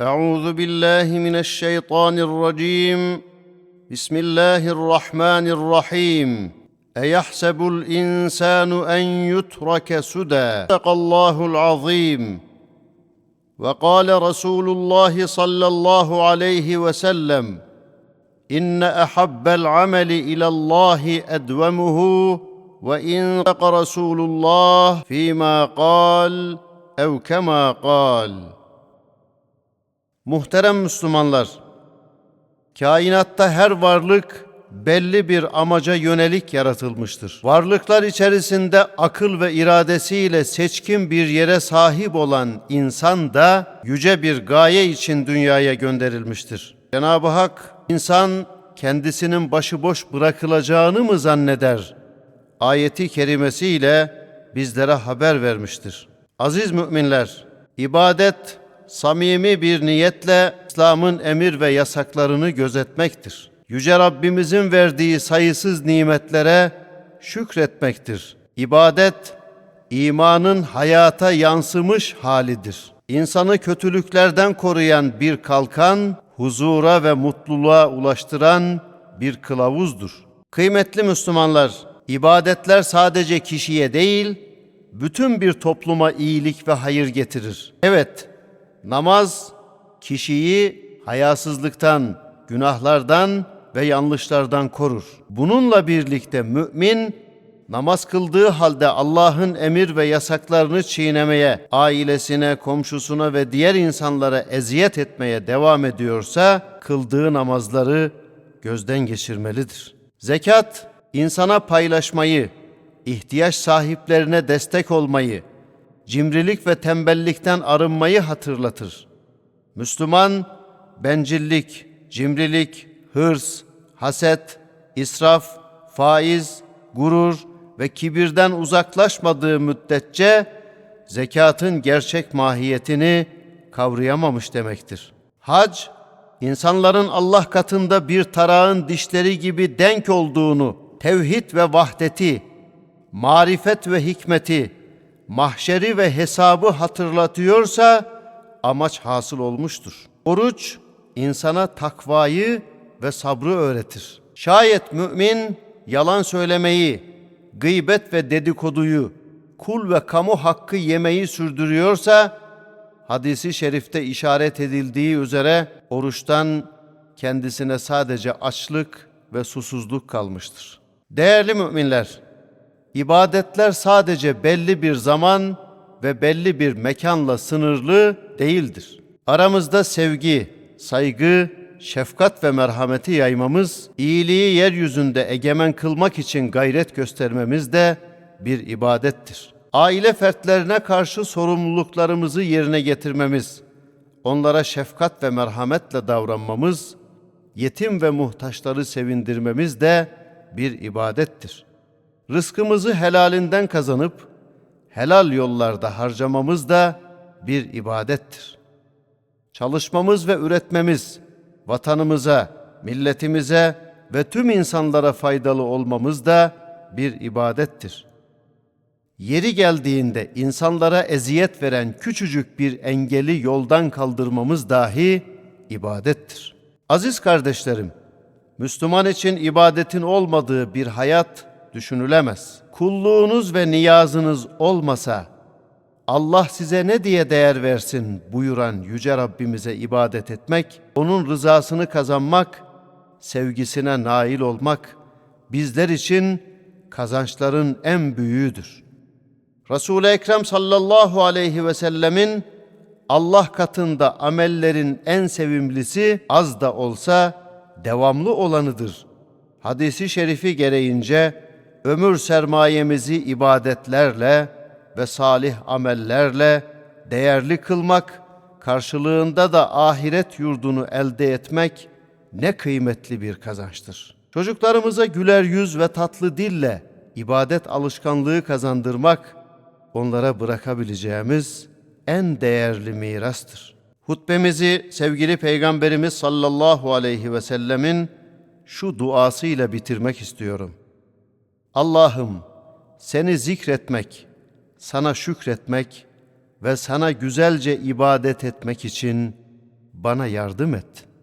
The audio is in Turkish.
أعوذ بالله من الشيطان الرجيم. بسم الله الرحمن الرحيم. أيحسب الإنسان أن يترك سدى؟ صدق الله العظيم. وقال رسول الله صلى الله عليه وسلم إن أحب العمل إلى الله أدومه وإن صدق رسول الله فيما قال أو كما قال. Muhterem Müslümanlar, kainatta her varlık belli bir amaca yönelik yaratılmıştır. Varlıklar içerisinde akıl ve iradesiyle seçkin bir yere sahip olan insan da yüce bir gaye için dünyaya gönderilmiştir. Cenab-ı Hak insan kendisinin başıboş bırakılacağını mı zanneder? Ayeti kerimesiyle bizlere haber vermiştir. Aziz müminler, ibadet samimi bir niyetle İslam'ın emir ve yasaklarını gözetmektir. Yüce Rabbimizin verdiği sayısız nimetlere şükretmektir. İbadet imanın hayata yansımış halidir. İnsanı kötülüklerden koruyan bir kalkan, huzura ve mutluluğa ulaştıran bir kılavuzdur. Kıymetli Müslümanlar, ibadetler sadece kişiye değil, bütün bir topluma iyilik ve hayır getirir. Evet, namaz kişiyi hayasızlıktan, günahlardan ve yanlışlardan korur. Bununla birlikte mümin namaz kıldığı halde Allah'ın emir ve yasaklarını çiğnemeye, ailesine, komşusuna ve diğer insanlara eziyet etmeye devam ediyorsa kıldığı namazları gözden geçirmelidir. Zekat insana paylaşmayı, ihtiyaç sahiplerine destek olmayı, cimrilik ve tembellikten arınmayı hatırlatır. Müslüman bencillik, cimrilik, hırs, haset, israf, faiz, gurur ve kibirden uzaklaşmadığı müddetçe zekatın gerçek mahiyetini kavrayamamış demektir. Hac, insanların Allah katında bir tarağın dişleri gibi denk olduğunu, tevhid ve vahdeti, marifet ve hikmeti, mahşeri ve hesabı hatırlatıyorsa amaç hasıl olmuştur. Oruç insana takvayı ve sabrı öğretir. Şayet mümin yalan söylemeyi, gıybet ve dedikoduyu, kul ve kamu hakkı yemeyi sürdürüyorsa hadisi şerifte işaret edildiği üzere oruçtan kendisine sadece açlık ve susuzluk kalmıştır. Değerli müminler, İbadetler sadece belli bir zaman ve belli bir mekanla sınırlı değildir. Aramızda sevgi, saygı, şefkat ve merhameti yaymamız, iyiliği yeryüzünde egemen kılmak için gayret göstermemiz de bir ibadettir. Aile fertlerine karşı sorumluluklarımızı yerine getirmemiz, onlara şefkat ve merhametle davranmamız, yetim ve muhtaçları sevindirmemiz de bir ibadettir. Rızkımızı helalinden kazanıp helal yollarda harcamamız da bir ibadettir. Çalışmamız ve üretmemiz vatanımıza, milletimize ve tüm insanlara faydalı olmamız da bir ibadettir. Yeri geldiğinde insanlara eziyet veren küçücük bir engeli yoldan kaldırmamız dahi ibadettir. Aziz kardeşlerim, Müslüman için ibadetin olmadığı bir hayat düşünülemez. Kulluğunuz ve niyazınız olmasa Allah size ne diye değer versin buyuran yüce Rabbimize ibadet etmek, onun rızasını kazanmak, sevgisine nail olmak bizler için kazançların en büyüğüdür. Resul-i Ekrem sallallahu aleyhi ve sellemin Allah katında amellerin en sevimlisi az da olsa devamlı olanıdır. Hadisi şerifi gereğince ömür sermayemizi ibadetlerle ve salih amellerle değerli kılmak, karşılığında da ahiret yurdunu elde etmek ne kıymetli bir kazançtır. Çocuklarımıza güler yüz ve tatlı dille ibadet alışkanlığı kazandırmak, onlara bırakabileceğimiz en değerli mirastır. Hutbemizi sevgili Peygamberimiz sallallahu aleyhi ve sellemin şu duasıyla bitirmek istiyorum. Allah'ım seni zikretmek, sana şükretmek ve sana güzelce ibadet etmek için bana yardım et.''